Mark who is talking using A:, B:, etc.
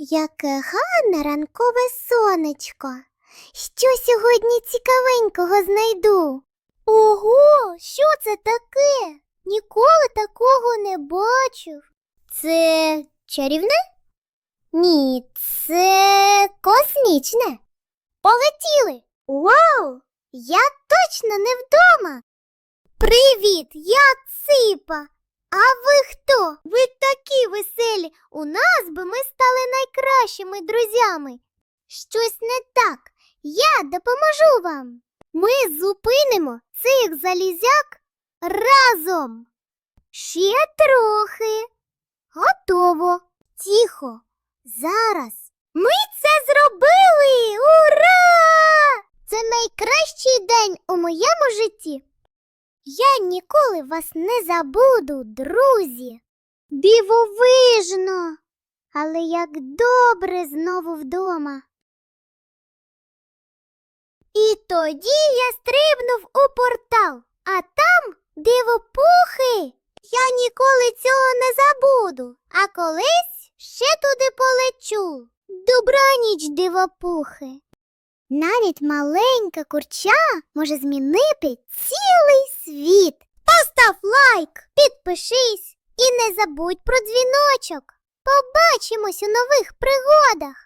A: Яке гарне ранкове сонечко. Що сьогодні цікавенького знайду? Ого, що це таке? Ніколи такого не бачив. Це чарівне? Ні, це космічне. Полетіли. Вау! Я точно не вдома. Привіт, я Ципа. А ви хто? Такі веселі. У нас би ми стали найкращими друзями. Щось не так. Я допоможу вам. Ми зупинимо цих залізяк разом. Ще трохи. Готово. Тихо. Зараз. Ми це зробили. Ура! Це найкращий день у моєму житті. Я ніколи вас не забуду, друзі. Дивовижно. Але як добре знову вдома. І тоді я стрибнув у портал, а там дивопухи. Я ніколи цього не забуду, а колись ще туди полечу. Добраніч, дивопухи. Навіть маленька курча може змінити цілий світ. Постав лайк, підпишись і не забудь про дзвіночок. Побачимось у нових пригодах.